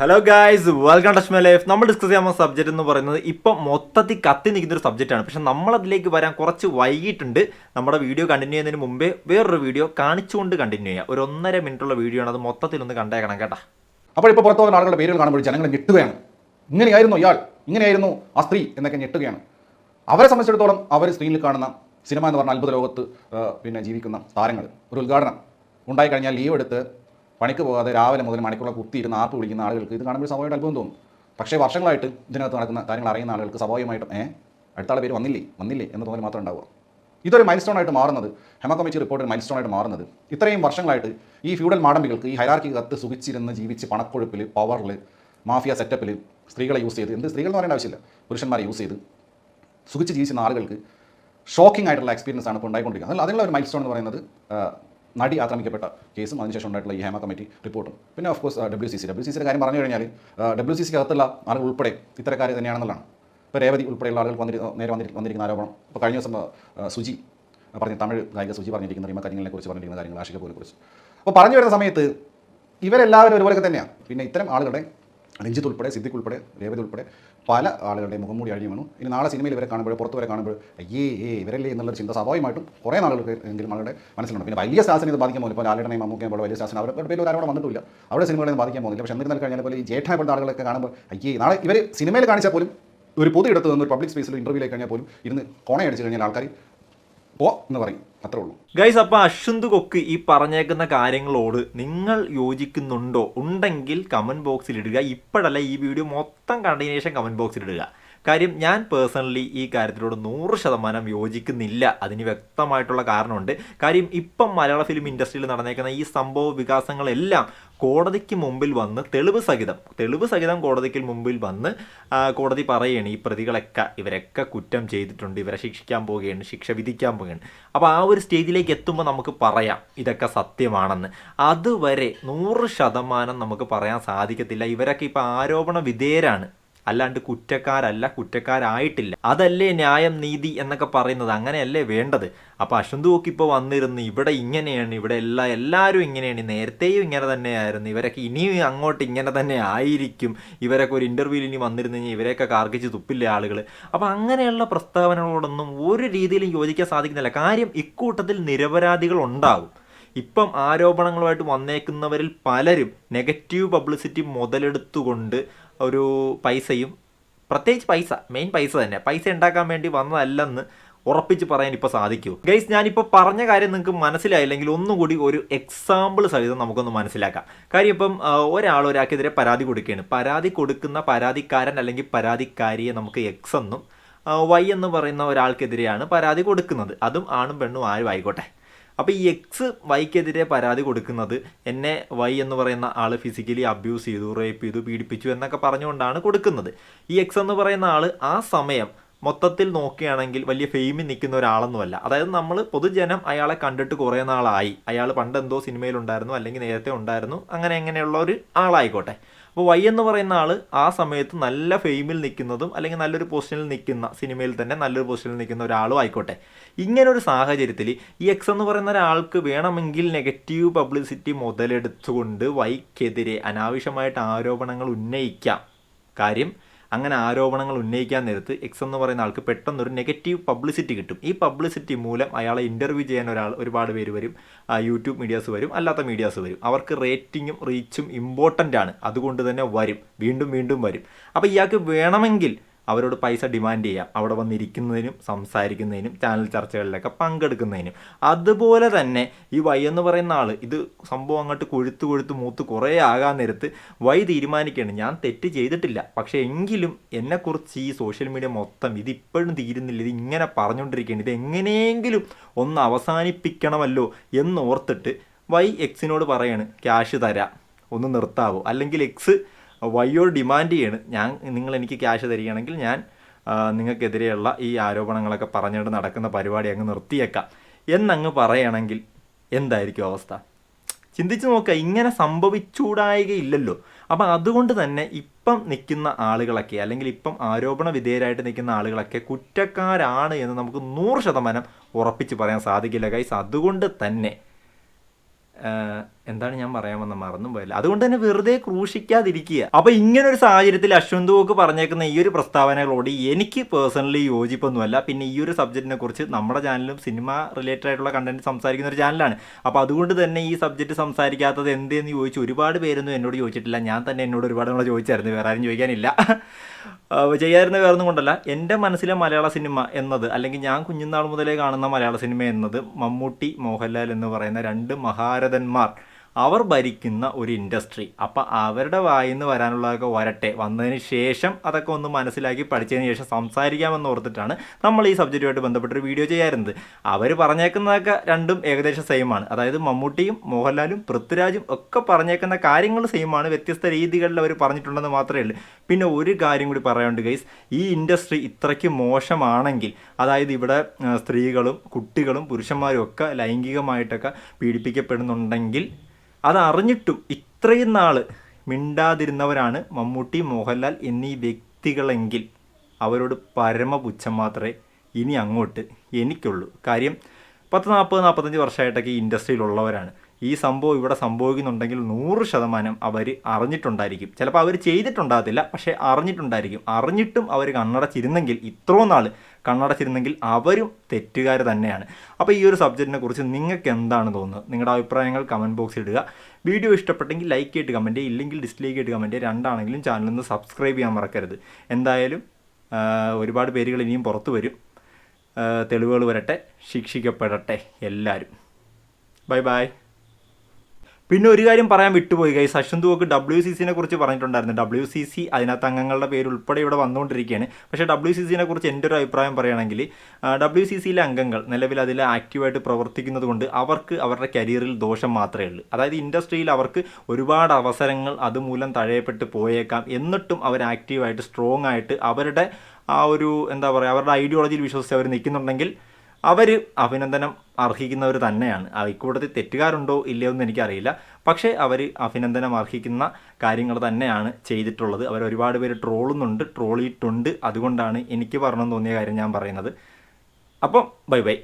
Hello guys welcome touch my life നമ്മൾ discuss ചെയ്യാൻ പോകുന്ന സബ്ജക്റ്റ് എന്ന് പറയുന്നത് ഇപ്പം മൊത്തത്തിൽ കത്തി നിൽക്കുന്ന ഒരു സബ്ജക്റ്റാണ് പക്ഷെ നമ്മളതിലേക്ക് വരാൻ കുറച്ച് വൈകിട്ടുണ്ട് നമ്മുടെ വീഡിയോ കണ്ടിന്യൂ ചെയ്യുന്നതിന് മുമ്പേ വേറൊരു വീഡിയോ കാണിച്ചുകൊണ്ട് കണ്ടിന്യൂ ചെയ്യാം. ഒരു ഒന്നര മിനിറ്റുള്ള വീഡിയോ ആണ്. അത് മൊത്തത്തിൽ ഒന്ന് കണ്ടേക്കണം കേട്ടാ. അപ്പോൾ ഇപ്പോൾ പുറത്തു പോകുന്ന ആളുകളുടെ പേരുകൾ കാണുമ്പോൾ ജനങ്ങൾ ഞെട്ടുകയാണ്. ഇങ്ങനെയായിരുന്നു ഇയാൾ ഇങ്ങനെയായിരുന്നു ആ സ്ത്രീ എന്നൊക്കെ ഞെട്ടുകയാണ്. അവരെ സംബന്ധിച്ചിടത്തോളം അവർ സ്ക്രീനിൽ കാണുന്ന സിനിമ എന്ന് പറഞ്ഞാൽ അത്ഭുത ലോകത്ത് പിന്നെ ജീവിക്കുന്ന താരങ്ങൾ. ഒരു ഉദ്ഘാടനം ഉണ്ടായിക്കഴിഞ്ഞാൽ ലീവ് എടുത്ത് പണിക്ക് പോകാതെ രാവിലെ മുതൽ മണിക്കുള്ള കുത്തിയിരുന്ന് ആർപ്പ് വിളിക്കുന്ന ആളുകൾക്ക് ഇത് കാണുമ്പോൾ സ്വാഭാവികമായിട്ട് അത്ഭുതം തോന്നും. പക്ഷേ വർഷങ്ങളായിട്ട് ഇതിനകത്ത് നടക്കുന്ന കാര്യങ്ങൾ അറിയുന്ന ആളുകൾക്ക് സ്വാഭാവികമായിട്ടും ഏ അടുത്ത ആളെ പേര് വന്നില്ലേ? വന്നില്ലേ? എന്ന് തോന്നൽ മാത്രം ഉണ്ടാവുക. ഇതൊരു മൈൽ സ്റ്റോൺ ആയിട്ട് മാറുന്നത് ഹെമ കമ്മിറ്റി റിപ്പോർട്ട് മൈൽ ആയിട്ട് മാറുന്നത്. ഇത്രയും വർഷങ്ങളായിട്ട് ഈ ഫ്യൂഡൽ മാടമ്പികൾക്ക് ഈ ഹൈറാർക്കി കത്ത് സുഖിച്ചിരുന്ന് ജീവിച്ച് പണക്കൊഴുപ്പിൽ പവറിൽ മാഫിയ സെറ്റപ്പിൽ സ്ത്രീകളെ യൂസ് ചെയ്ത് എന്ത് സ്ത്രീകൾ എന്ന് പറയേണ്ട ആവശ്യമില്ല പുരുഷന്മാരെ യൂസ് ചെയ്ത് സുഖിച്ച് ജീവിച്ചിരുന്ന ആളുകൾക്ക് ഷോക്കിംഗ് ആയിട്ടുള്ള എക്സ്പീരിയൻസ് ആണ് ഇപ്പോൾ ഉണ്ടായിക്കൊണ്ടിരിക്കുന്നത്. അതിനുള്ള ഒരു മൈൽ സ്റ്റോൺ എന്ന് പറയുന്നത് നടി ആക്രമിക്കപ്പെട്ട കേസും അതിനുശേഷം ഉണ്ടായിട്ടുള്ള ഈ ഹേമ കമ്മിറ്റി റിപ്പോർട്ടും. പിന്നെ of course W C C W C സിയുടെ കാര്യം പറഞ്ഞു കഴിഞ്ഞാൽ ഡബ്ല്യു സി സിക്ക് അകത്തുള്ള ആളുകൾ ഉൾപ്പെടെ ഇത്തരക്കാർ തന്നെയാണെന്നുള്ളതാണ്. ഇപ്പോൾ രേവതി ഉൾപ്പെടെയുള്ള ആളുകൾ വന്നിരി നേരെ വന്നിരി വന്നിരിക്കുന്ന ആരോപണം. ഇപ്പോൾ കഴിഞ്ഞ ദിവസം സുജി പറഞ്ഞ തമിഴ് ഗായിക സുജി പറഞ്ഞിരിക്കുന്ന റിമ കാര്യങ്ങളെ കുറിച്ച് പറഞ്ഞിരിക്കുന്ന കാര്യങ്ങൾ ആഷിക പോലെ കുറിച്ച്. അപ്പോൾ പറഞ്ഞു വരുന്ന സമയത്ത് ഇവരെല്ലാവരും ഒരുപോലെയൊക്കെ തന്നെയാണ് പിന്നെ ഇത്തരം ആളുകളുടെ രഞ്ജിത്ത് ഉൾപ്പെടെ സിദ്ദിഖ് ഉൾപ്പെടെ രേവതി ഉൾപ്പെടെ പല ആളുകളുടെ മുഖം മൂടി അഴിഞ്ഞു വീണു. ഇനി നാളെ സിനിമയിൽ ഇവരെ കാണുമ്പോൾ പുറത്ത് വരെ കാണുമ്പോൾ അയ്യേ ഏ ഇവരല്ലേ എന്നുള്ളൊരു ചിന്ത സ്വാഭാവികമായിട്ടും കുറേ നാളുകൾക്ക് എങ്കിലും ആളുടെ മനസ്സിലുണ്ട്. പിന്നെ വലിയ സ്റ്റാസിനെ ഇത് ബാധിക്കാൻ പോകുന്നു ഇപ്പോൾ ആളുടെ മമ്മൂക്കയും പോലെ വലിയ സ്റ്റാസിന് അവരുടെ പേര് ഒരാളോട് വന്നിട്ടില്ല. അവരുടെ സിനിമകളെ ബാധിക്കാൻ പോകുന്നില്ല. പക്ഷേ എന്നിരുന്നാൽ കഴിഞ്ഞാൽ പോലെ ഈ ജേഠായ പോലുള്ള ആളുകളൊക്കെ കാണുമ്പോൾ അയ്യേ നാളെ ഇവർ സിനിമയിൽ കാണിച്ചാൽ പോലും ഒരു പൊതു എടുത്ത് നിന്ന് ഒരു പബ്ലിക് സ്പേസിൽ ഇന്റർവ്യൂലേക്ക് കഴിഞ്ഞാൽ പോലും ഇരുന്ന് കോണയടിച്ച് കഴിഞ്ഞാൽ ആൾക്കാർ പോ എന്ന് പറയും. അത്രേ ഉള്ളൂ. ഗൈസ് അപ്പോൾ അശ്വന്ത് കൊക്ക് ഈ പറഞ്ഞേക്കുന്ന കാര്യങ്ങളോട് നിങ്ങൾ യോജിക്കുന്നുണ്ടോ? ഉണ്ടെങ്കിൽ കമന്റ് ബോക്സിൽ ഇടുക. ഇപ്പോഴല്ല ഈ വീഡിയോ മൊത്തം കണ്ടതിന് കമന്റ് ബോക്സിൽ ഇടുക. കാര്യം ഞാൻ പേഴ്സണലി ഈ കാര്യത്തിനോട് നൂറ് ശതമാനം യോജിക്കുന്നില്ല. അതിന് വ്യക്തമായിട്ടുള്ള കാരണമുണ്ട്. കാര്യം ഇപ്പം മലയാള ഫിലിം ഇൻഡസ്ട്രിയിൽ നടന്നേക്കുന്ന ഈ സംഭവ വികാസങ്ങളെല്ലാം കോടതിക്ക് മുമ്പിൽ വന്ന് തെളിവ് സഹിതം തെളിവ് സഹിതം കോടതിക്ക് മുമ്പിൽ വന്ന് കോടതി പറയുകയാണ് ഈ പ്രതികളൊക്കെ ഇവരൊക്കെ കുറ്റം ചെയ്തിട്ടുണ്ട് ഇവരെ ശിക്ഷിക്കാൻ പോവുകയാണ് ശിക്ഷ വിധിക്കാൻ പോവുകയാണ്. അപ്പോൾ ആ ഒരു സ്റ്റേജിലേക്ക് എത്തുമ്പോൾ നമുക്ക് പറയാം ഇതൊക്കെ സത്യമാണെന്ന്. അതുവരെ നൂറ് ശതമാനം നമുക്ക് പറയാൻ സാധിക്കത്തില്ല. ഇവരൊക്കെ ഇപ്പോൾ ആരോപണ വിധേയരാണ്. അല്ലാണ്ട് കുറ്റക്കാരല്ല കുറ്റക്കാരായിട്ടില്ല. അതല്ലേ ന്യായം നീതി എന്നൊക്കെ പറയുന്നത്. അങ്ങനെയല്ലേ വേണ്ടത്? അപ്പോൾ അശ്വന്തുവൊക്കെ ഇപ്പോൾ വന്നിരുന്ന്. ഇവിടെ ഇങ്ങനെയാണ്. ഇവിടെ എല്ലാ എല്ലാവരും ഇങ്ങനെയാണ്. നേരത്തെയും ഇങ്ങനെ തന്നെയായിരുന്നു. ഇവരൊക്കെ ഇനിയും അങ്ങോട്ട് ഇങ്ങനെ തന്നെ ആയിരിക്കും. ഇവരൊക്കെ ഒരു ഇന്റർവ്യൂവിൽ ഇനി വന്നിരുന്നു കഴിഞ്ഞാൽ ഇവരെയൊക്കെ കാർക്കിച്ച് തുപ്പില്ല ആളുകൾ അപ്പോൾ അങ്ങനെയുള്ള പ്രസ്താവനകളോടൊന്നും ഒരു രീതിയിലും യോജിക്കാൻ സാധിക്കുന്നില്ല. കാര്യം ഇക്കൂട്ടത്തിൽ നിരപരാധികൾ ഉണ്ടാകും. ഇപ്പം ആരോപണങ്ങളുമായിട്ട് വന്നേക്കുന്നവരിൽ പലരും നെഗറ്റീവ് പബ്ലിസിറ്റി മുതലെടുത്തുകൊണ്ട് ഒരു പൈസയും പ്രത്യേകിച്ച് പൈസ മെയിൻ പൈസ തന്നെ. പൈസ ഉണ്ടാക്കാൻ വേണ്ടി വന്നതല്ലെന്ന് ഉറപ്പിച്ച് പറയാൻ ഇപ്പോൾ സാധിക്കൂ. ഗൈസ് ഞാനിപ്പോൾ പറഞ്ഞ കാര്യം നിങ്ങൾക്ക് മനസ്സിലായില്ലെങ്കിൽ ഒന്നുകൂടി ഒരു എക്സാമ്പിൾ സഹിതം നമുക്കൊന്ന് മനസ്സിലാക്കാം. കാര്യം ഇപ്പം ഒരാൾ ഒരാൾക്കെതിരെ പരാതി കൊടുക്കുകയാണ്. പരാതി കൊടുക്കുന്ന പരാതിക്കാരൻ അല്ലെങ്കിൽ പരാതിക്കാരിയെ നമുക്ക് എക്സ് എന്നും വൈ എന്ന് പറയുന്ന ഒരാൾക്കെതിരെയാണ് പരാതി കൊടുക്കുന്നത്. അതും ആണും പെണ്ണും ആരും ആയിക്കോട്ടെ. അപ്പോൾ ഈ എക്സ് വൈക്കെതിരെ പരാതി കൊടുക്കുന്നത് എന്നെ വൈ എന്ന് പറയുന്ന ആൾ ഫിസിക്കലി അബ്യൂസ് ചെയ്തു റേപ്പ് ചെയ്തു പീഡിപ്പിച്ചു എന്നൊക്കെ പറഞ്ഞുകൊണ്ടാണ് കൊടുക്കുന്നത്. ഈ എക്സ് എന്ന് പറയുന്ന ആൾ ആ സമയം മൊത്തത്തിൽ നോക്കുകയാണെങ്കിൽ വലിയ ഫെയിമിൽ നിൽക്കുന്ന ഒരാളൊന്നുമല്ല. അതായത് നമ്മൾ പൊതുജനം അയാളെ കണ്ടിട്ട് കുറേ നാളായി. അയാൾ പണ്ട് എന്തോ സിനിമയിലുണ്ടായിരുന്നു അല്ലെങ്കിൽ നേരത്തെ ഉണ്ടായിരുന്നു. അങ്ങനെ എങ്ങനെയുള്ള ഒരു ആളായിക്കോട്ടെ. അപ്പോൾ വൈ എന്ന് പറയുന്ന ആൾ ആ സമയത്ത് നല്ല ഫെയിമിൽ നിൽക്കുന്നതും അല്ലെങ്കിൽ നല്ലൊരു പൊസിഷനിൽ നിൽക്കുന്ന സിനിമയിൽ തന്നെ നല്ലൊരു പൊസിഷനിൽ നിൽക്കുന്ന ഒരാളും ആയിക്കോട്ടെ. ഇങ്ങനെ ഒരു സാഹചര്യത്തിൽ ഈ എക്സ് എന്ന് പറയുന്ന ഒരാൾക്ക് വേണമെങ്കിൽ നെഗറ്റീവ് പബ്ലിസിറ്റി മുതലെടുത്തുകൊണ്ട് വൈക്കെതിരെ അനാവശ്യമായിട്ട് ആരോപണങ്ങൾ ഉന്നയിക്കാം. കാര്യം അങ്ങനെ ആരോപണങ്ങൾ ഉന്നയിക്കാൻ നേരത്ത് എക്സ് എന്ന് പറയുന്ന ആൾക്ക് പെട്ടെന്നൊരു നെഗറ്റീവ് പബ്ലിസിറ്റി കിട്ടും. ഈ പബ്ലിസിറ്റി മൂലം അയാളെ ഇന്റർവ്യൂ ചെയ്യാൻ ഒരാൾ ഒരുപാട് പേര് വരും യൂട്യൂബ് മീഡിയാസ് വരും അല്ലാത്ത മീഡിയാസ് വരും. അവർക്ക് റേറ്റിങ്ങും റീച്ചും ഇമ്പോർട്ടന്റ് ആണ്. അതുകൊണ്ട് തന്നെ വരും. വീണ്ടും വീണ്ടും വരും. അപ്പോൾ ഇയാൾക്ക് വേണമെങ്കിൽ അവരോട് പൈസ ഡിമാൻഡ് ചെയ്യാം. അവിടെ വന്നിരിക്കുന്നതിനും സംസാരിക്കുന്നതിനും ചാനൽ ചർച്ചകളിലൊക്കെ പങ്കെടുക്കുന്നതിനും. അതുപോലെ തന്നെ ഈ വൈ എന്ന് പറയുന്ന ആൾ ഇത് സംഭവം അങ്ങോട്ട് കൊഴുത്ത് കൊഴുത്ത് മൂത്ത് കുറേ ആകാൻ നേരത്ത് വൈ തീരുമാനിക്കുകയാണ്. ഞാൻ തെറ്റ് ചെയ്തിട്ടില്ല. പക്ഷേ എങ്കിലും എന്നെക്കുറിച്ച് ഈ സോഷ്യൽ മീഡിയ മൊത്തം ഇതിപ്പോഴും തീരുന്നില്ല. ഇത് ഇങ്ങനെ പറഞ്ഞുകൊണ്ടിരിക്കുകയാണ്. ഇത് എങ്ങനെയെങ്കിലും ഒന്ന് അവസാനിപ്പിക്കണമല്ലോ എന്നോർത്തിട്ട് വൈ എക്സിനോട് പറയാണ് ക്യാഷ് തരാം. ഒന്ന് നിർത്താവോ? അല്ലെങ്കിൽ എക്സ് വൈയോട് ഡിമാൻഡ് ചെയ്യാണ്. ഞാൻ നിങ്ങൾ എനിക്ക് ക്യാഷ് തരികയാണെങ്കിൽ ഞാൻ നിങ്ങൾക്കെതിരെയുള്ള ഈ ആരോപണങ്ങളൊക്കെ പറഞ്ഞുകൊണ്ട് നടക്കുന്ന പരിപാടി അങ്ങ് നിർത്തിയേക്കാം. എന്നങ്ങ് പറയുകയാണെങ്കിൽ എന്തായിരിക്കും അവസ്ഥ? ചിന്തിച്ച് നോക്കുക ഇങ്ങനെ സംഭവിച്ചൂടായികയില്ലല്ലോ. അപ്പം അതുകൊണ്ട് തന്നെ ഇപ്പം നിൽക്കുന്ന ആളുകളൊക്കെ അല്ലെങ്കിൽ ഇപ്പം ആരോപണ വിധേയരായിട്ട് നിൽക്കുന്ന ആളുകളൊക്കെ കുറ്റക്കാരാണ് എന്ന് നമുക്ക് നൂറ് ശതമാനം ഉറപ്പിച്ച് പറയാൻ സാധിക്കില്ല കൈസ് അതുകൊണ്ട് തന്നെ എന്താണ് ഞാൻ പറയാൻ വന്ന മറന്നും പോയല്ല. അതുകൊണ്ട് തന്നെ വെറുതെ ക്രൂശിക്കാതിരിക്കുക. അപ്പൊ ഇങ്ങനെ ഒരു സാഹചര്യത്തിൽ അശ്വന്ത് ബോക്ക് പറഞ്ഞേക്കുന്ന ഈ ഒരു പ്രസ്താവനകളോട് എനിക്ക് പേഴ്സണലി യോജിപ്പൊന്നുമല്ല. പിന്നെ ഈ ഒരു സബ്ജക്റ്റിനെ കുറിച്ച് നമ്മുടെ ചാനലും സിനിമ റിലേറ്റഡ് ആയിട്ടുള്ള കണ്ടന്റ് സംസാരിക്കുന്ന ഒരു ചാനലാണ് അപ്പോൾ അതുകൊണ്ട് തന്നെ ഈ സബ്ജക്റ്റ് സംസാരിക്കാത്തത് എന്തെന്ന് ചോദിച്ചു ഒരുപാട് പേരൊന്നും എന്നോട് ചോദിച്ചിട്ടില്ല. ഞാൻ തന്നെ എന്നോട് ഒരുപാട് നമ്മൾ ചോദിച്ചായിരുന്നു. വേറെ ആരും ചോദിക്കാനില്ല. ആ, ചെയ്യാതിരുന്ന വേറെ ഒന്നും കൊണ്ടല്ല. എന്റെ മനസ്സിലെ മലയാള സിനിമ എന്നത് അല്ലെങ്കിൽ ഞാൻ കുഞ്ഞുനാൾ മുതലേ കാണുന്ന മലയാള സിനിമ എന്നത് മമ്മൂട്ടി മോഹൻലാൽ എന്ന് പറയുന്ന രണ്ട് മഹാരഥന്മാർ. അവർ ഭരിക്കുന്ന ഒരു ഇൻഡസ്ട്രി. അപ്പം അവരുടെ വായിൽ നിന്ന് വരാനുള്ളതൊക്കെ വരട്ടെ. വന്നതിന് ശേഷം അതൊക്കെ ഒന്ന് മനസ്സിലാക്കി പഠിച്ചതിന് ശേഷം സംസാരിക്കാമെന്ന് ഓർത്തിട്ടാണ് നമ്മൾ ഈ സബ്ജക്റ്റുമായിട്ട് ബന്ധപ്പെട്ടൊരു വീഡിയോ ചെയ്യാറുണ്ട് അവർ പറഞ്ഞേക്കുന്നതൊക്കെ രണ്ടും ഏകദേശം സെയിമാണ് അതായത് മമ്മൂട്ടിയും മോഹൻലാലും പൃഥ്വിരാജും ഒക്കെ പറഞ്ഞേക്കുന്ന കാര്യങ്ങൾ സെയിമാണ് വ്യത്യസ്ത രീതികളിൽ അവർ പറഞ്ഞിട്ടുണ്ടെന്ന് മാത്രമേ ഉള്ളൂ. പിന്നെ ഒരു കാര്യം കൂടി പറയാനുണ്ട് ഗൈസ് ഈ ഇൻഡസ്ട്രി ഇത്രയ്ക്ക് മോശമാണെങ്കിൽ അതായത് ഇവിടെ സ്ത്രീകളും കുട്ടികളും പുരുഷന്മാരും ഒക്കെ ലൈംഗികമായിട്ടൊക്കെ പീഡിപ്പിക്കപ്പെടുന്നുണ്ടെങ്കിൽ അതറിഞ്ഞിട്ടും ഇത്രയും നാൾ മിണ്ടാതിരുന്നവരാണ് മമ്മൂട്ടി മോഹൻലാൽ എന്നീ വ്യക്തികളെങ്കിൽ. അവരോട് പരമപുച്ഛം മാത്രമേ ഇനി അങ്ങോട്ട് എനിക്കുള്ളൂ. കാര്യം പത്ത് നാൽപ്പത് നാൽപ്പത്തഞ്ച് വർഷമായിട്ടൊക്കെ ഈ ഇൻഡസ്ട്രിയിലുള്ളവരാണ്. ഈ സംഭവം ഇവിടെ സംഭവിക്കുന്നുണ്ടെങ്കിൽ നൂറ് ശതമാനം അവർ അറിഞ്ഞിട്ടുണ്ടായിരിക്കും. ചിലപ്പോൾ അവർ ചെയ്തിട്ടുണ്ടാകത്തില്ല പക്ഷേ അറിഞ്ഞിട്ടുണ്ടായിരിക്കും. അറിഞ്ഞിട്ടും അവർ കണ്ണടച്ചിരുന്നെങ്കിൽ ഇത്രയും നാൾ കണ്ണടച്ചിരുന്നെങ്കിൽ അവരും തെറ്റുകാർ തന്നെയാണ്. അപ്പോൾ ഈ ഒരു സബ്ജക്റ്റിനെ കുറിച്ച് നിങ്ങൾക്ക് എന്താണ് തോന്നുന്നത്? നിങ്ങളുടെ അഭിപ്രായങ്ങൾ കമന്റ് ബോക്സിൽ ഇടുക. വീഡിയോ ഇഷ്ടപ്പെട്ടെങ്കിൽ ലൈക്ക് ചെയ്തിട്ട് കമന്റ് ഇല്ലെങ്കിൽ ഡിസ്ലൈക്ക് ചെയ്തിട്ട് കമന്റ് രണ്ടാണെങ്കിലും ചാനലിൽ നിന്ന് സബ്സ്ക്രൈബ് ചെയ്യാൻ മറക്കരുത്. എന്തായാലും ഒരുപാട് പേരുകൾ ഇനിയും പുറത്തു വരും. തെളിവുകൾ വരട്ടെ. ശിക്ഷിക്കപ്പെടട്ടെ എല്ലാവരും ബൈ ബൈ പിന്നെ ഒരു കാര്യം പറയാൻ വിട്ടുപോയി ഗൈസ് അശ്വന്ത് വോക്ക് ഡബ്ല്യു സി സിനെ കുറിച്ച് പറഞ്ഞിട്ടുണ്ടായിരുന്നു. ഡബ്ല്യു സി സി അതിനകത്ത് അംഗങ്ങളുടെ പേര് ഉൾപ്പെടെ ഇവിടെ വന്നുകൊണ്ടിരിക്കുകയാണ്. പക്ഷേ ഡബ്ല്യു സി സിനെ കുറിച്ച് എന്റെ ഒരു അഭിപ്രായം പറയുകയാണെങ്കിൽ ഡബ്ല്യു സി സിയിലെ അംഗങ്ങൾ നിലവിൽ അതിൽ ആക്റ്റീവായിട്ട് പ്രവർത്തിക്കുന്നത് കൊണ്ട് അവർക്ക് അവരുടെ കരിയറിൽ ദോഷം മാത്രമേ ഉള്ളൂ. അതായത് ഇൻഡസ്ട്രിയിൽ അവർക്ക് ഒരുപാട് അവസരങ്ങൾ അതുമൂലം തഴയപ്പെട്ട് പോയേക്കാം. എന്നിട്ടും അവർ ആക്റ്റീവായിട്ട് സ്ട്രോങ് ആയിട്ട് അവരുടെ ആ ഒരു എന്താ പറയുക അവരുടെ ഐഡിയോളജിയിൽ വിശ്വസിച്ച് അവർ നിൽക്കുന്നുണ്ടെങ്കിൽ അവർ അഭിനന്ദനം അർഹിക്കുന്നവർ തന്നെയാണ്. ഇക്കൂട്ടത്തിൽ തെറ്റുകാരുണ്ടോ ഇല്ലയോ എന്ന് എനിക്കറിയില്ല. പക്ഷേ അവർ അഭിനന്ദനം അർഹിക്കുന്ന കാര്യങ്ങൾ തന്നെയാണ് ചെയ്തിട്ടുള്ളത്. അവർ ഒരുപാട് പേര് ട്രോളുന്നുണ്ട് ട്രോളിയിട്ടുണ്ട്. അതുകൊണ്ടാണ് എനിക്ക് പറഞ്ഞു തോന്നിയ കാര്യം ഞാൻ പറയുന്നത്. അപ്പം ബൈ ബൈ.